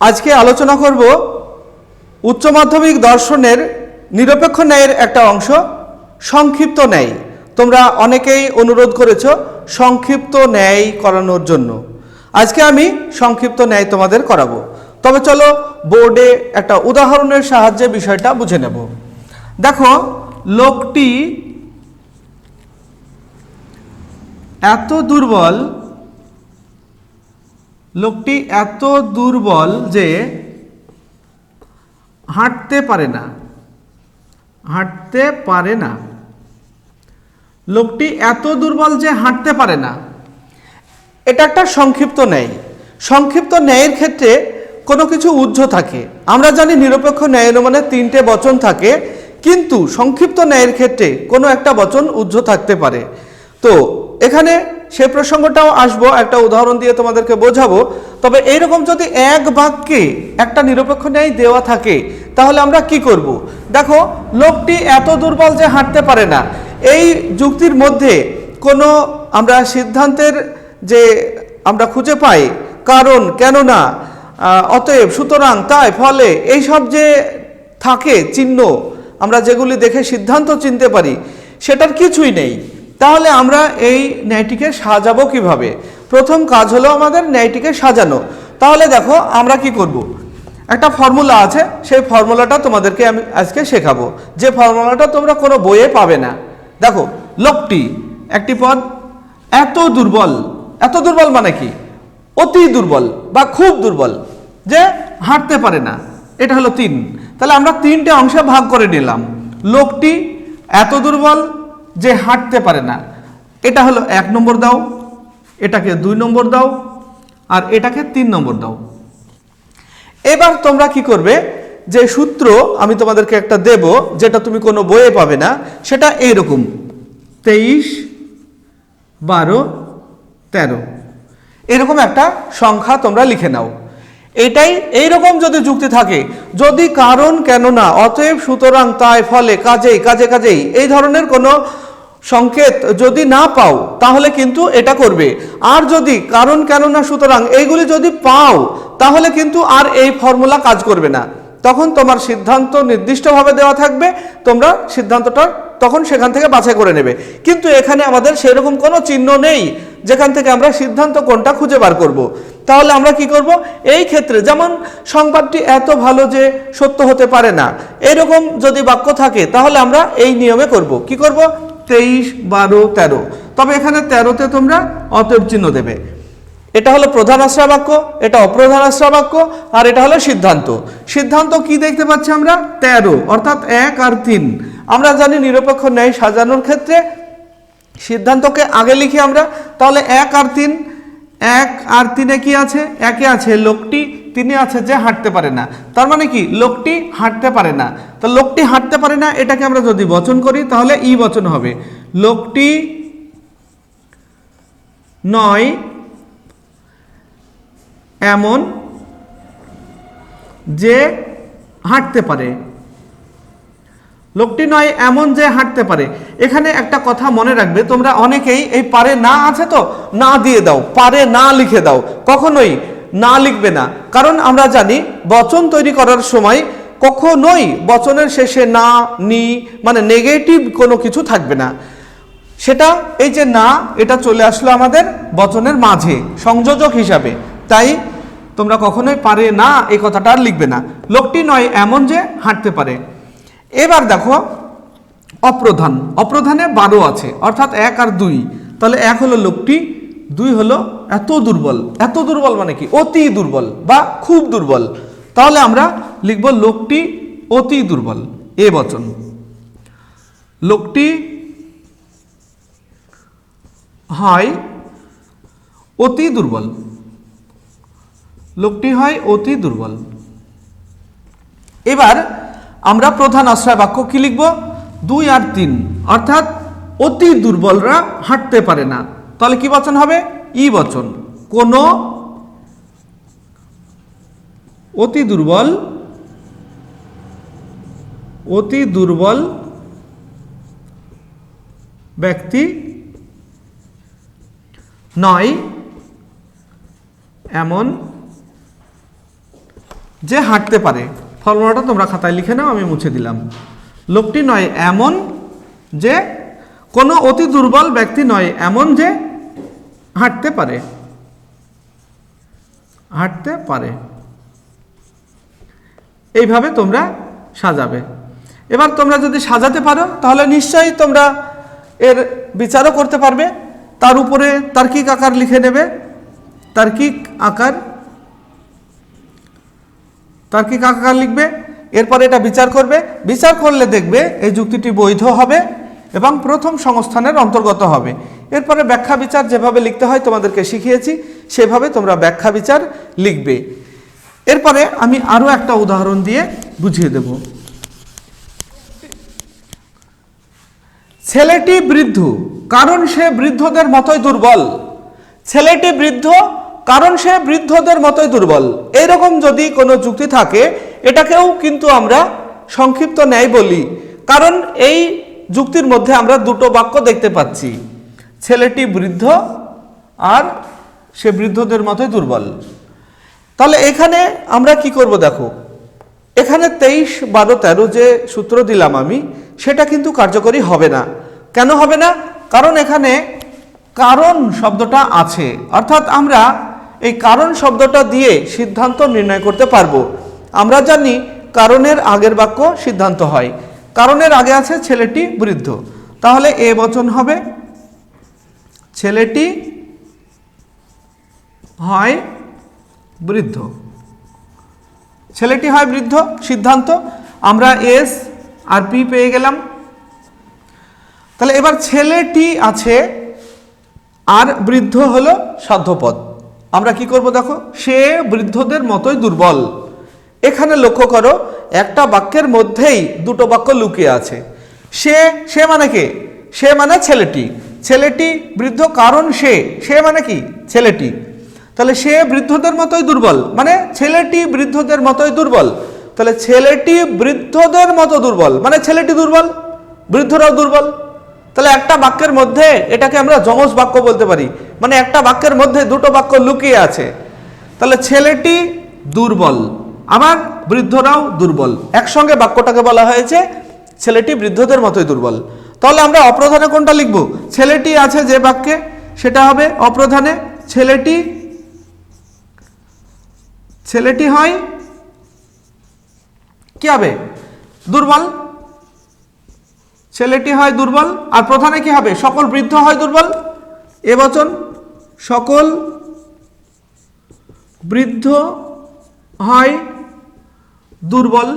আজকে আলোচনা করব উচ্চ মাধ্যমিক দর্শনের নিরপেক্ষ ন্যায়ের একটা অংশ, সংক্ষিপ্ত ন্যায়। তোমরা অনেকেই অনুরোধ করেছ সংক্ষিপ্ত ন্যায় করানোর জন্য। আজকে আমি সংক্ষিপ্ত ন্যায় তোমাদের করাবো। তবে চলো বোর্ডে একটা উদাহরণের সাহায্যে বিষয়টা বুঝে নেব। দেখো, লোকটি এত দুর্বল লোকটি এত দুর্বল যে হাঁটতে পারে না। হাঁটতে পারে না। লোকটি এত দুর্বল যে হাঁটতে পারে না। এটা একটা সংক্ষিপ্ত ন্যায়। সংক্ষিপ্ত ন্যায়ের ক্ষেত্রে কোনো কিছু উজ্জ থাকে। আমরা জানি নিরপেক্ষ ন্যায় অনুমানে তিনটে বচন থাকে, কিন্তু সংক্ষিপ্ত ন্যায়ের ক্ষেত্রে কোনো একটা বচন উজ্জ থাকতে পারে। তো এখানে সে প্রসঙ্গটাও আসব, একটা উদাহরণ দিয়ে তোমাদেরকে বোঝাবো। তবে এইরকম যদি এক বাক্যে একটা নিরপেক্ষ ন্যায় দেওয়া থাকে, তাহলে আমরা কি করব? দেখো, লোকটি এত দুর্বল যে হাঁটতে পারে না। এই যুক্তির মধ্যে কোনো আমরা সিদ্ধান্তের যে আমরা খুঁজে পাই, কারণ কেননা অতএব সুতরাং তাই ফলে এইসব যে থাকে, চিহ্ন, আমরা যেগুলি দেখে সিদ্ধান্ত চিনতে পারি, সেটার কিছুই নেই। তাহলে আমরা এই ন্যায়টিকে সাজাবো কীভাবে? প্রথম কাজ হলো আমাদের ন্যায়টিকে সাজানো। তাহলে দেখো, আমরা কি করব। একটা ফর্মুলা আছে, সেই ফর্মুলাটা তোমাদেরকে আমি আজকে শেখাবো। যে ফর্মুলাটা তোমরা কোনো বইয়ে পাবে না। দেখো, লোকটি, একটি পদ, এত দুর্বল। এত দুর্বল মানে কি? অতি দুর্বল বা খুব দুর্বল, যে হাঁটতে পারে না। এটা হলো তিন। তাহলে আমরা তিনটে অংশে ভাগ করে নিলাম। লোকটি, এত দুর্বল যে হাঁটতে পারে না। এটা হলো এক নম্বর দাও, এটাকে দুই নম্বর দাও, আর এটাকে তিন নম্বর দাও। এবার তোমরা কি করবে? যে সূত্র আমি তোমাদেরকে একটা দেব, যেটা তুমি কোনো বইয়ে পাবে না, সেটা এইরকম। তেইশ বারো তেরো। এরকম একটা সংখ্যা তোমরা লিখে নাও। এটাই এইরকম যদি যুক্তি থাকে, যদি কারণ কেন না, অতএব সুতরাং তাই ফলে কাজেই, কাজে, কাজেই এই ধরনের কোনো সংকেত যদি না পাও, তাহলে কিন্তু এটা করবে। আর যদি কারণ কেন না, সুতরাং এইগুলি যদি পাও, তাহলে কিন্তু আর এই ফর্মুলা কাজ করবে না। তখন তোমার সিদ্ধান্ত নির্দিষ্টভাবে দেওয়া থাকবে, তোমরা সিদ্ধান্তটা তখন সেখান থেকে বাছাই করে নেবে। কিন্তু এখানে আমাদের সেরকম কোনো চিহ্ন নেই, যেখান থেকে আমরা সিদ্ধান্ত কোনটা খুঁজে বার করব। তাহলে আমরা কি করব? এই ক্ষেত্রে যেমন সংবাদটি এত ভালো যে সত্য হতে পারে না, এরকম যদি বাক্য থাকে, তাহলে আমরা এই নিয়মে করব। কি করব? তেইশ, বারো, তেরো। তবে এখানে তেরোতে তোমরা অতএব চিহ্ন দেবে। এটা হলো প্রধান আশ্রয় বাক্য, এটা অপ্রধান আশ্রয় বাক্য, আর এটা হলো সিদ্ধান্ত। সিদ্ধান্ত কি দেখতে পাচ্ছি আমরা? তেরো, অর্থাৎ এক আর তিন। আমরা জানি নিরপেক্ষ ন্যায় সাজানোর ক্ষেত্রে সিদ্ধান্তকে আগে লিখি আমরা, তাহলে এক আর তিন এক আর তিনে কি আছে? একে আছে লোকটি, তিনি আছে যে হাঁটতে পারে না। তার মানে কি? লোকটি হাঁটতে পারে না। তো লোকটি হাঁটতে পারে না, এটাকে আমরা যদি বচন করি, তাহলে ই বচন হবে। লোকটি নয় এমন যে হাঁটতে পারে। লোকটি নয়, এমন যে হাঁটতে পারে। এখানে একটা কথা মনে রাখবে, তোমরা অনেকেই এই পারে না আছে তো, না দিয়ে দাও, পারে না লিখে দাও, কখনোই না লিখবে না। কারণ আমরা জানি, বচন তৈরি করার সময় কখনোই বচনের শেষে না, নি মানে নেগেটিভ কোনো কিছু থাকবে না। সেটা এই যে না, এটা চলে আসলো আমাদের বচনের মাঝে, সংযোজক হিসাবে। তাই তোমরা কখনোই পারে না, এই কথাটা আর লিখবে না। লোকটি নয়, এমন যে হাঁটতে পারে। এবার দেখো, অপ্রধান। অপ্রধানে বারো আছে, অর্থাৎ এক আর দুই। তাহলে এক হলো লোকটি, দুই হলো এত দুর্বল। এত দুর্বল মানে কি? অতি দুর্বল বা খুব দুর্বল। তাহলে আমরা লিখব লোকটি অতি দুর্বল। এ বচন। লোকটি হয় অতি দুর্বল। লোকটি হয় অতি দুর্বল। এবার আমরা প্রধান আশ্রয় বাক্য কি লিখব? দুই আর তিন। অর্থাৎ অতি দুর্বলরা হাঁটতে পারে না। তাহলে কি বচন হবে? ই বচন। কোন অতি দুর্বল অতি দুর্বল ব্যক্তি নয় এমন যে হাঁটতে পারে। ফর্মুলাটা তোমরা খাতায় লিখে নাও, আমি মুছে দিলাম। লোকটি নয় এমন যে কোনো অতি দুর্বল ব্যক্তি নয়, এমন যে হাঁটতে পারে। হাঁটতে পারে। এইভাবে তোমরা সাজাবে। এবার তোমরা যদি সাজাতে পারো, তাহলে নিশ্চয়ই তোমরা এর বিচারও করতে পারবে। তার উপরে তার্কিক আকার লিখে নেবে। তার্কিক আকার তার্কিক আকার লিখবে? এরপরে এটা বিচার করবে। বিচার করলে দেখবে এই যুক্তিটি বৈধ হবে এবং প্রথম সংস্থানের অন্তর্গত হবে। এরপরে ব্যাখ্যা বিচার যেভাবে লিখতে হয় তোমাদেরকে শিখিয়েছি, সেভাবে তোমরা ব্যাখ্যা বিচার লিখবে। এরপরে আমি আরও একটা উদাহরণ দিয়ে বুঝিয়ে দেব। ছেলেটি বৃদ্ধ, কারণ সে বৃদ্ধদের মতোই দুর্বল। ছেলেটি বৃদ্ধ কারণ সে বৃদ্ধদের মতোই দুর্বল। এইরকম যদি কোনো যুক্তি থাকে, এটাকেও কিন্তু আমরা সংক্ষিপ্ত ন্যায় বলি। কারণ এই যুক্তির মধ্যে আমরা দুটো বাক্য দেখতে পাচ্ছি। ছেলেটি বৃদ্ধ আর সে বৃদ্ধদের মতোই দুর্বল। তাহলে এখানে আমরা কি করব দেখো? এখানে তেইশ, বারো, তেরো যে সূত্র দিলাম আমি, সেটা কিন্তু কার্যকরী হবে না। কেন হবে না? কারণ এখানে কারণ শব্দটা আছে। অর্থাৎ আমরা এই কারণ শব্দটা দিয়ে সিদ্ধান্ত নির্ণয় করতে পারব। আমরা জানি কারণের আগের বাক্য সিদ্ধান্ত হয়। কারণের আগে আছে ছেলেটি বৃদ্ধ। তাহলে এ বচন হবে, ছেলেটি হয় বৃদ্ধ। ছেলেটি হয় বৃদ্ধ, সিদ্ধান্ত। আমরা এস আর পি পেয়ে গেলাম। তাহলে এবার ছেলেটি আছে আর বৃদ্ধ হলো সাধ্যপদ। আমরা কি করব দেখো? সে বৃদ্ধদের মতোই দুর্বল। এখানে লক্ষ্য করো, একটা বাক্যের মধ্যেই দুটো বাক্য লুকিয়ে আছে। সে সে মানে কে? সে মানে ছেলেটি। ছেলেটি বৃদ্ধ কারণ সে সে মানে কি? ছেলেটি। তাহলে সে বৃদ্ধদের মতোই দুর্বল। মানে ছেলেটি বৃদ্ধদের মতোই দুর্বল। তাহলে ছেলেটি বৃদ্ধদের মতো দুর্বল। মানে ছেলেটি দুর্বল? বৃদ্ধরাও দুর্বল। তাহলে একটা বাক্যের মধ্যে এটাকে আমরা যমজ বাক্য বলতে পারি। মানে একটা বাক্যের মধ্যে দুটো বাক্য লুকিয়ে আছে। তাহলে ছেলেটি দুর্বল আবার বৃদ্ধরাও দুর্বল। একসঙ্গে বাক্যটাকে বলা হয়েছে, ছেলেটি বৃদ্ধদের মতোই দুর্বল। তাহলে আমরা অপ্রধানে কোনটা লিখব? ছেলেটি আছে যে বাক্যে, সেটা হবে অপ্রধানে, ছেলেটি ছেলেটি হয়, কি হবে? দুর্বল। ছেলেটি হয় দুর্বল, আর প্রধানে কি হবে? সকল বৃদ্ধ হয় দুর্বল? এ বচন, সকল বৃদ্ধ হয় দুর্বল।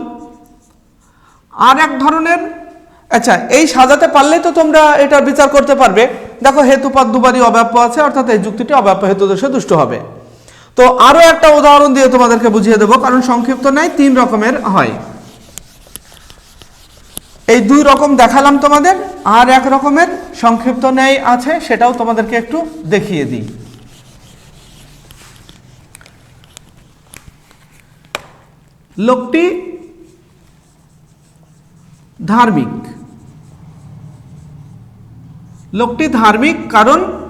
আর এক ধরনের আচ্ছা এই সাজাতে পারলেই তো তোমরা এটা বিচার করতে পারবে। দেখো, হেতুপাত দুবারই অব্যাপ্য আছে, অর্থাৎ এই যুক্তিটি অব্যাপ্য, হেতু দোষে দুষ্ট হবে। তো আরও একটা উদাহরণ দিয়ে তোমাদেরকে বুঝিয়ে দেবো, কারণ সংক্ষিপ্ত নাই তিন রকমের হয়। এই দুই রকম দেখালাম তোমাদের, আর এক রকমের সংক্ষিপ্ত ন্যায় আছে, সেটাও তোমাদেরকে একটু দেখিয়ে দিই। লোকটি ধার্মিক। লোকটি ধার্মিক কারণ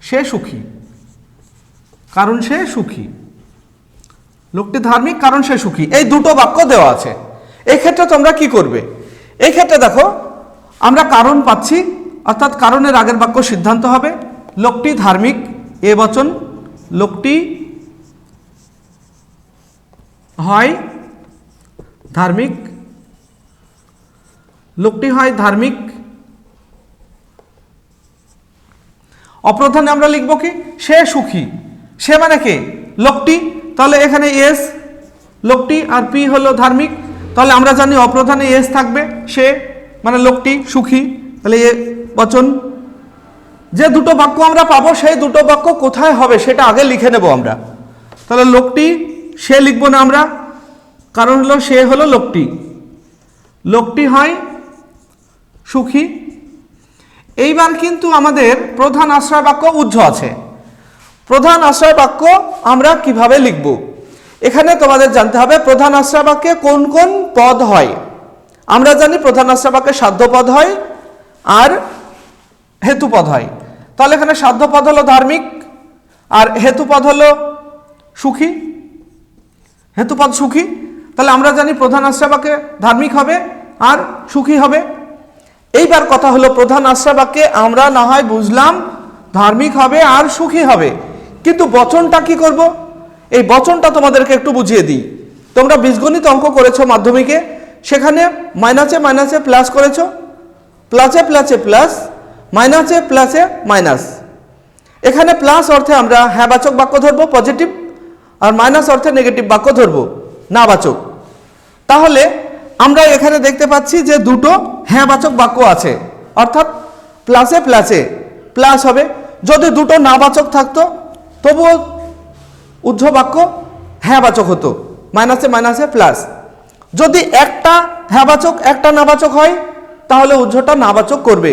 সে সুখী। কারণ সে সুখী। লোকটি ধার্মিক কারণ সে সুখী। এই দুটো বাক্য দেওয়া আছে। এই ক্ষেত্রে তোমরা কি করবে? এই ক্ষেত্রে দেখো, আমরা কারণ পাচ্ছি, অর্থাৎ কারণের আগের বাক্য সিদ্ধান্ত হবে। লোকটি ধার্মিক, এ বচন, লোকটি হয় ধার্মিক, লোকটি হয় ধার্মিক। অপ্রধানে আমরা লিখব কি? সে সুখী। সে মানে কে? লোকটি। তাহলে এখানে এস লোকটি আর পি হলো ধার্মিক। তাহলে আমরা জানি অপ্রধানে এস থাকবে, সে মানে লোকটি, সুখী। তাহলে এ বচন, যে দুটো বাক্য আমরা পাবো, সেই দুটো বাক্য কোথায় হবে সেটা আগে লিখে নেব আমরা। তাহলে লোকটি, সে লিখব না আমরা, কারণ হলো সে হলো লোকটি। লোকটি হয় সুখী। এইবার কিন্তু আমাদের প্রধান আশ্রয় বাক্য উজ্জ্ব আছে। প্রধান আশ্রয় বাক্য আমরা কীভাবে লিখব? এখানে তোমাদের জানতে হবে প্রধান আশ্রয় বাক্যে কোন কোন পদ হয়। আমরা জানি প্রধান আশ্রয় বাক্যে সাধ্য পদ হয় আর হেতুপদ হয়। তাহলে এখানে সাধ্য পদ হলো ধার্মিক আর হেতুপদ হলো সুখী। হেতুপদ সুখী। তাহলে আমরা জানি প্রধান আশ্রাবাকে ধার্মিক হবে আর সুখী হবে। এইবার কথা হলো প্রধান আশ্রাবাকে আমরা না হয় বুঝলাম ধার্মিক হবে আর সুখী হবে। কিন্তু বচনটা কি করব? এই বচনটা তোমাদেরকে একটু বুঝিয়ে দিই। তোমরা বীজগণিত অঙ্ক করেছ মাধ্যমিকে, সেখানে মাইনাসে মাইনাসে প্লাস করেছ প্লাসে প্লাসে প্লাস মাইনাসে প্লাসে মাইনাস এখানে প্লাস অর্থে আমরা হ্যাঁবাচক বাক্য ধরবো পজিটিভ আর মাইনাস অর্থে নেগেটিভ বাক্য ধরবো নাবাচক তাহলে আমরা এখানে দেখতে পাচ্ছি যে দুটো হ্যাঁবাচক বাক্য আছে, অর্থাৎ প্লাসে প্লাসে প্লাস হবে। যদি দুটো নাবাচক থাকতো, তবুও উদ্ধ বাক্য হ্যাঁবাচক হতো। মাইনাসে মাইনাসে প্লাস যদি একটা হ্যাঁবাচক, একটা নাবাচক হয়, তাহলে উদ্ধটা নাবাচক করবে।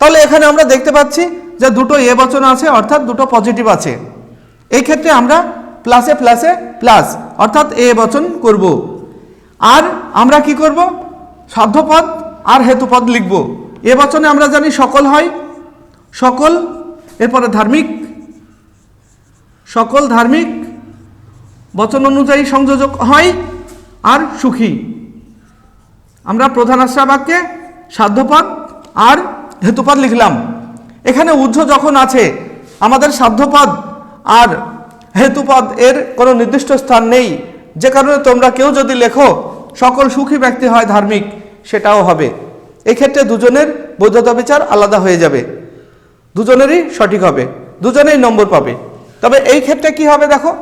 তাহলে এখানে আমরা দেখতে পাচ্ছি যে দুটো এ বচন আছে, অর্থাৎ দুটো পজিটিভ আছে। এই ক্ষেত্রে আমরা প্লাসে প্লাসে প্লাস অর্থাৎ এ বচন করব। আর আমরা কি করব? সাধ্যপদ আর হেতুপদ লিখব। এ বচনে আমরা জানি সকল হয়, সকল, এরপরে ধার্মিক সকল ধার্মিক বচন অনুযায়ী সংযোজক হয় আর সুখী। আমরা প্রধান আশ্রা বাক্যে সাধ্যপদ আর হেতুপদ লিখলাম। এখানে উজ্জ যখন আছে, আমাদের সাধ্যপদ আর হেতুপদ এর কোনো নির্দিষ্ট স্থান নেই। যে কারণে তোমরা কেউ যদি লেখো, সকল সুখী ব্যক্তি হয় ধার্মিক, সেটাও হবে। এক্ষেত্রে দুজনের বৈধতা বিচার আলাদা হয়ে যাবে। দুজনেরই সঠিক হবে। দুজনেই নম্বর পাবে। তবে এই ক্ষেত্রে কি হবে দেখো?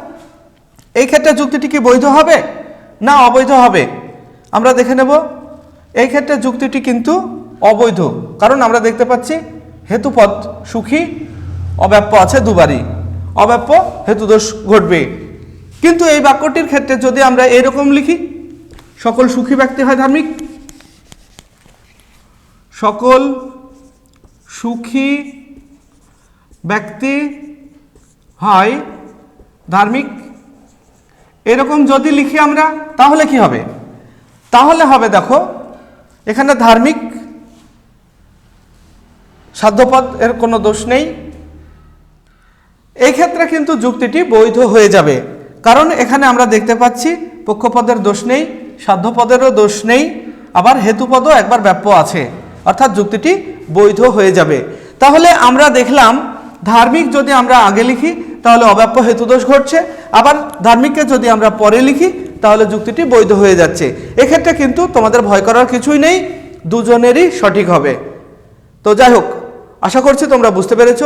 এই ক্ষেত্রে যুক্তিটি কি বৈধ হবে না অবৈধ হবে? আমরা দেখে নেব। এই ক্ষেত্রে যুক্তিটি কিন্তু অবৈধ। কারণ আমরা দেখতে পাচ্ছি হেতুপদ সুখী, অব্যাপ্য আছে দুবারই। অব্যাপ্য হেতুদোষ ঘটবে। কিন্তু এই বাক্যটির ক্ষেত্রে যদি আমরা এরকম লিখি, সকল সুখী ব্যক্তি হয় ধার্মিক? সকল সুখী ব্যক্তি হয় ধার্মিক? এরকম যদি লিখি আমরা, তাহলে কি হবে? তাহলে হবে দেখো, এখানে ধার্মিক, সাধ্যপদ এর কোনো দোষ নেই। এই ক্ষেত্রে কিন্তু যুক্তিটি বৈধ হয়ে যাবে। কারণ এখানে আমরা দেখতে পাচ্ছি পক্ষপদের দোষ নেই, সাধ্যপদেরও দোষ নেই, আবার হেতুপদও একবার ব্যাপ্য আছে। অর্থাৎ যুক্তিটি বৈধ হয়ে যাবে। তাহলে আমরা দেখলাম, ধার্মিক যদি আমরা আগে লিখি তাহলে অব্যাপ্য হেতুদোষ ঘটছে। আবার ধার্মিককে যদি আমরা পরে লিখি, তাহলে যুক্তিটি বৈধ হয়ে যাচ্ছে। এক্ষেত্রে কিন্তু তোমাদের ভয় করার কিছুই নেই, দুজনেরই সঠিক হবে। তো যাই হোক, আশা করছি তোমরা বুঝতে পেরেছ।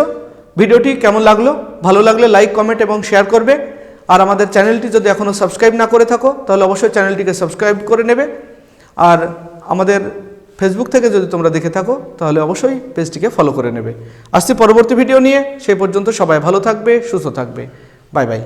ভিডিওটি কেমন লাগল? ভালো লাগলে লাইক, কমেন্ট এবং শেয়ার করবে। আর আমাদের চ্যানেলটি যদি এখনও সাবস্ক্রাইব না করে থাকো, তাহলে অবশ্যই চ্যানেলটিকে সাবস্ক্রাইব করে নেবে। আর আমাদের ফেসবুক থেকে যদি তোমরা দেখে থাকো, তাহলে অবশ্যই পেজটিকে ফলো করে নেবে। আসছি পরবর্তী ভিডিও নিয়ে। সেই পর্যন্ত সবাই ভালো থাকবে, সুস্থ থাকবে। Bye bye